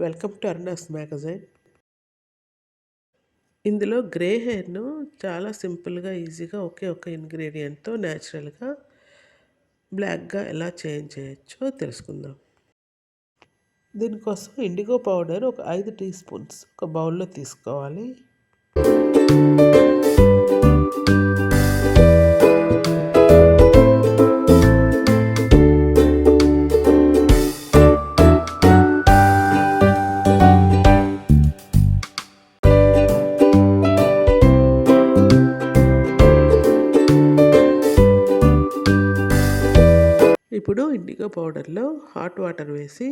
Welcome to Arnas magazine. ఇందులో grey హెయిర్ను చాలా సింపుల్గా ఈజీగా ఒకే ఒక ఇంగ్రీడియంట్తో న్యాచురల్గా బ్లాక్గా ఎలా చేంజ్ చేయొచ్చో తెలుసుకుందాం. దీనికోసం ఇండిగో పౌడర్ ఒక ఐదు టీ స్పూన్స్ ఒక బౌల్లో తీసుకోవాలి. ఇప్పుడు ఇండిగో పౌడర్లో హాట్ వాటర్ వేసి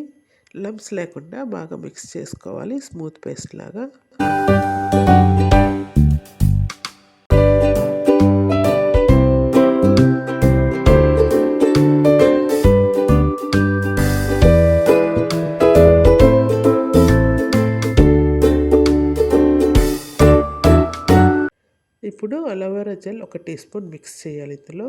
లమ్స్ లేకుండా బాగా మిక్స్ చేసుకోవాలి స్మూత్ పేస్ట్ లాగా. ఇప్పుడు అలోవెరా జెల్ ఒక టీ స్పూన్ మిక్స్ చేయాలి ఇందులో.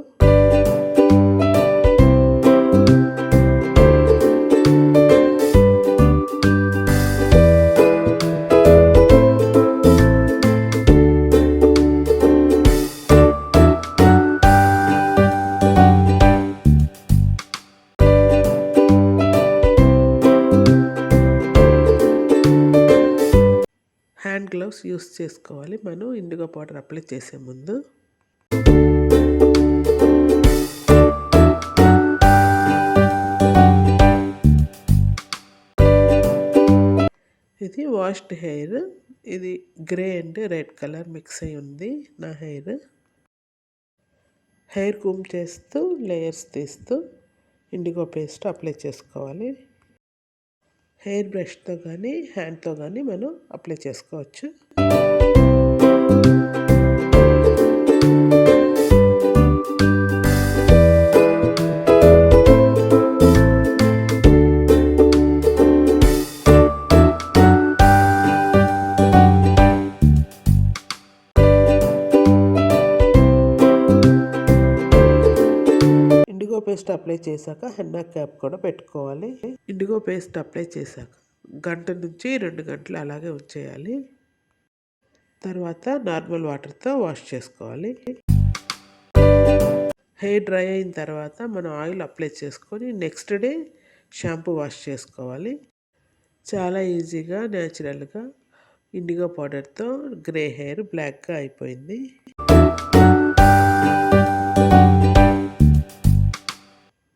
గ్లవ్స్ గ్లౌస్ యూస్ చేసుకోవాలి. మనం ఇండిగో పౌడర్ అప్లై చేసే ముందు. ఇది వాష్డ్ హెయిర్ ఇది grey and red colour mix అయి ఉంది నా హెయిర్ హెయిర్ కూమ్ చేస్తూ లేయర్స్ తీస్తూ ఇండిగో పేస్ట్ అప్లై చేసుకోవాలి. హెయిర్ బ్రష్తో కానీ హ్యాండ్తో కానీ మనం అప్లై చేసుకోవచ్చు. పేస్ట్ అప్లై చేశాక హెన్నా క్యాప్ కూడా పెట్టుకోవాలి. ఇండిగో పేస్ట్ అప్లై చేశాక గంట నుంచి రెండు గంటలు అలాగే ఉంచేయాలి. తర్వాత నార్మల్ వాటర్తో వాష్ చేసుకోవాలి. హెయిర్ డ్రై అయిన తర్వాత మనం ఆయిల్ అప్లై చేసుకొని నెక్స్ట్ డే షాంపూ వాష్ చేసుకోవాలి. చాలా ఈజీగా న్యాచురల్గా ఇండిగో పౌడర్తో గ్రే హెయిర్ బ్లాక్గా అయిపోయింది.